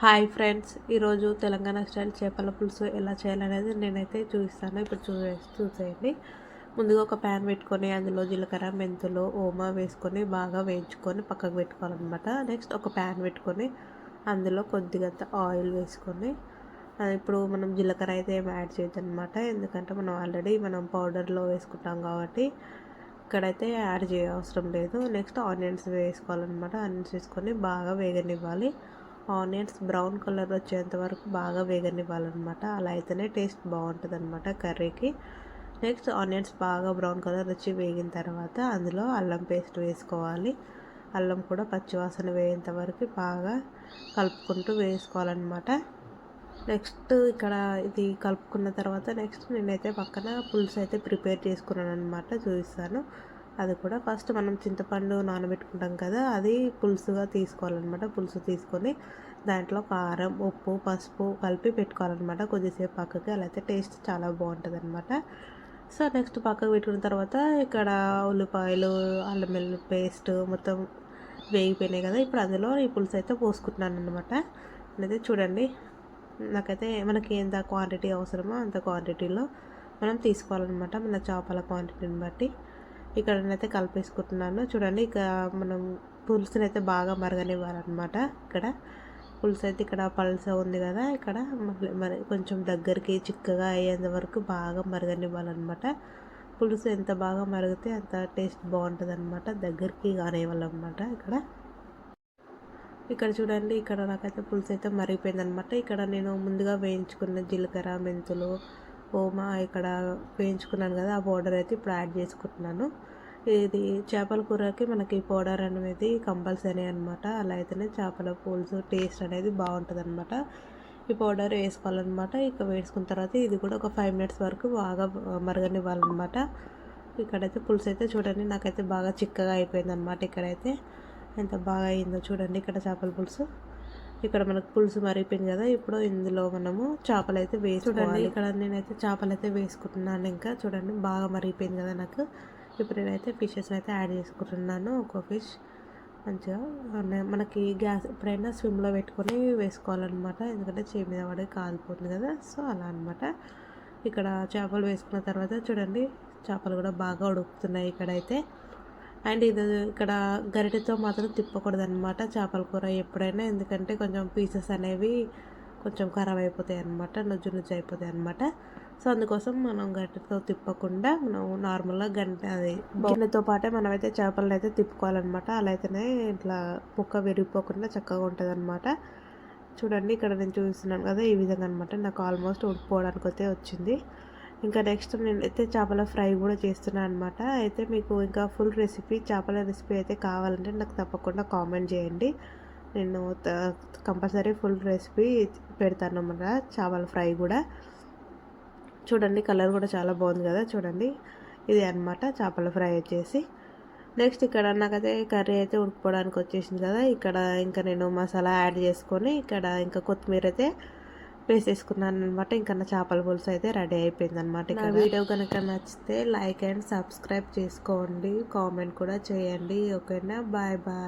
Hi friends ఈరోజు Telangana style చేపల పులుసు ఎలా చేయాలనేది నేనైతే చూపిస్తాను. ఇప్పుడు చూసే చూసేయండి. ముందుగా ఒక ప్యాన్ పెట్టుకొని అందులో జీలకర్ర మెంతులు ఓమా వేసుకొని బాగా వేయించుకొని పక్కకు పెట్టుకోవాలన్నమాట. నెక్స్ట్ ఒక ప్యాన్ పెట్టుకొని అందులో కొద్దిగా ఆయిల్ వేసుకొని ఇప్పుడు మనం జీలకర్ర అయితే ఏం యాడ్ చేయొద్దనమాట ఎందుకంటే మనం ఆల్రెడీ మనం పౌడర్లో వేసుకుంటాం కాబట్టి ఇక్కడైతే యాడ్ చేయ అవసరం లేదు. నెక్స్ట్ ఆనియన్స్ వేసుకోవాలన్నమాట. ఆనియన్స్ వేసుకొని బాగా వేగనివ్వాలి. ఆనియన్స్ బ్రౌన్ కలర్ వచ్చేంత వరకు బాగా వేగనివ్వాలన్నమాట. అలా అయితేనే టేస్ట్ బాగుంటుంది అనమాట కర్రీకి. నెక్స్ట్ ఆనియన్స్ బాగా బ్రౌన్ కలర్ వచ్చి వేగిన తర్వాత అందులో అల్లం పేస్ట్ వేసుకోవాలి. అల్లం కూడా పచ్చివాసన వేయేంత వరకు బాగా కలుపుకుంటూ వేసుకోవాలన్నమాట. నెక్స్ట్ ఇక్కడ ఇది కలుపుకున్న తర్వాత నెక్స్ట్ నేనైతే పక్కన పులుసు అయితే ప్రిపేర్ చేసుకున్నాను అనమాట చూపిస్తాను. అది కూడా ఫస్ట్ మనం చింతపండు నానబెట్టుకుంటాం కదా అది పులుసుగా తీసుకోవాలన్నమాట. పులుసు తీసుకొని దాంట్లో కారం ఉప్పు పసుపు కలిపి పెట్టుకోవాలన్నమాట. కొద్దిసేపు పక్కకి అలా అయితే టేస్ట్ చాలా బాగుంటుంది అనమాట సో నెక్స్ట్ పక్కకు పెట్టుకున్న తర్వాత ఇక్కడ ఉల్లిపాయలు అల్లం వెల్లుల్లి పేస్ట్ మొత్తం వేగిపోయినాయి కదా. ఇప్పుడు అందులో ఈ పులుసు అయితే పోసుకుంటున్నాను అనమాట అయితే చూడండి నాకైతే మనకి ఎంత క్వాంటిటీ అవసరమో అంత క్వాంటిటీలో మనం తీసుకోవాలన్నమాట. మన చేపల క్వాంటిటీని బట్టి. ఇక్కడ నేనైతే కలిపేసుకుంటున్నాను. చూడండి ఇక మనం పులుసుని అయితే బాగా మరగనివ్వాలన్నమాట ఇక్కడ. పులుసు అయితే ఇక్కడ పల్స ఉంది కదా ఇక్కడ. మరి కొంచెం దగ్గరికి చిక్కగా అయ్యేంత వరకు బాగా మరగనివ్వాలన్నమాట. పులుసు ఎంత బాగా మరిగితే అంత టేస్ట్ బాగుంటుంది అనమాట దగ్గరికి కానివ్వాలన్నమాట ఇక్కడ. ఇక్కడ చూడండి ఇక్కడ నాకైతే పులుసు అయితే మరిగిపోయింది అనమాట ఇక్కడ నేను ముందుగా వేయించుకున్న జీలకర్ర మెంతులు ఓమా ఇక్కడ వేయించుకున్నాను కదా ఆ పౌడర్ అయితే ఇప్పుడు యాడ్ చేసుకుంటున్నాను. ఇది చేపల కూరకి మనకి పౌడర్ అనేది కంపల్సరీ అనమాట అలా అయితేనే చేపల పులుసు టేస్ట్ అనేది బాగుంటుంది అనమాట ఈ పౌడర్ వేసుకోవాలన్నమాట. ఇక వేసుకున్న తర్వాత ఇది కూడా ఒక ఫైవ్ మినిట్స్ వరకు బాగా మరగనివ్వాలన్నమాట. ఇక్కడైతే పులుసు అయితే చూడండి నాకైతే బాగా చిక్కగా అయిపోయింది అనమాట ఇక్కడైతే. ఎంత బాగా అయిందో చూడండి ఇక్కడ చేపల పులుసు. ఇక్కడ మనకు పులుసు మరిగిపోయింది కదా ఇప్పుడు ఇందులో మనము చేపలు అయితే వేసి చూడండి ఇక్కడ నేనైతే చేపలు అయితే వేసుకుంటున్నాను ఇంకా. చూడండి బాగా మరిగిపోయింది కదా నాకు. ఇప్పుడు నేనైతే ఫిషెస్ అయితే యాడ్ చేసుకుంటున్నాను ఒక ఫిష్ మంచిగా మనకి గ్యాస్ ఎప్పుడైనా స్విమ్లో పెట్టుకొని వేసుకోవాలన్నమాట. ఎందుకంటే చేయి మీద పడి కాలిపోతుంది కదా సో అలా అనమాట ఇక్కడ చేపలు వేసుకున్న తర్వాత చూడండి చేపలు కూడా బాగా ఉడుకుతున్నాయి ఇక్కడైతే. అండ్ ఇది ఇక్కడ గరిటెతో మాత్రం తిప్పకూడదు అనమాట చేపల కూర ఎప్పుడైనా ఎందుకంటే కొంచెం పీసెస్ అనేవి కొంచెం ఖరాబ్ అయిపోతాయి అనమాట నుజ్జు నుజ్జు అయిపోతాయి అనమాట సో అందుకోసం మనం గంటతో తిప్పకుండా మనం నార్మల్గా గంట అది గిన్నెతో పాటే మనమైతే చేపలను అయితే తిప్పుకోవాలన్నమాట. అలా అయితేనే ఇట్లా ముక్క విరిగిపోకుండా చక్కగా ఉంటుంది అనమాట చూడండి ఇక్కడ నేను చూపిస్తున్నాను కదా ఈ విధంగా అనమాట నాకు ఆల్మోస్ట్ ఉడిపోవడానికి అయితే వచ్చింది. ఇంకా నెక్స్ట్ నేను అయితే చేపల ఫ్రై కూడా చేస్తున్నాను అనమాట అయితే మీకు ఇంకా ఫుల్ రెసిపీ చేపల రెసిపీ అయితే కావాలంటే నాకు తప్పకుండా కామెంట్ చేయండి. నేను కంపల్సరీ ఫుల్ రెసిపీ పెడతాను అన్నమాట చేపల ఫ్రై కూడా. చూడండి కలర్ కూడా చాలా బాగుంది కదా చూడండి. ఇది అనమాట చేపల ఫ్రై వచ్చేసి. నెక్స్ట్ ఇక్కడ నాకైతే కర్రీ అయితే ఉడుకుపోవడానికి వచ్చేసింది కదా ఇక్కడ ఇంకా నేను మసాలా యాడ్ చేసుకొని ఇక్కడ ఇంకా కొత్తిమీర అయితే వేసేసుకున్నాను అనమాట ఇంకా నా చేపల పులుసు అయితే రెడీ అయిపోయింది అనమాట నా వీడియో కనుక నచ్చితే లైక్ అండ్ సబ్స్క్రైబ్ చేసుకోండి. కామెంట్ కూడా చేయండి. ఓకేనా? Bye bye.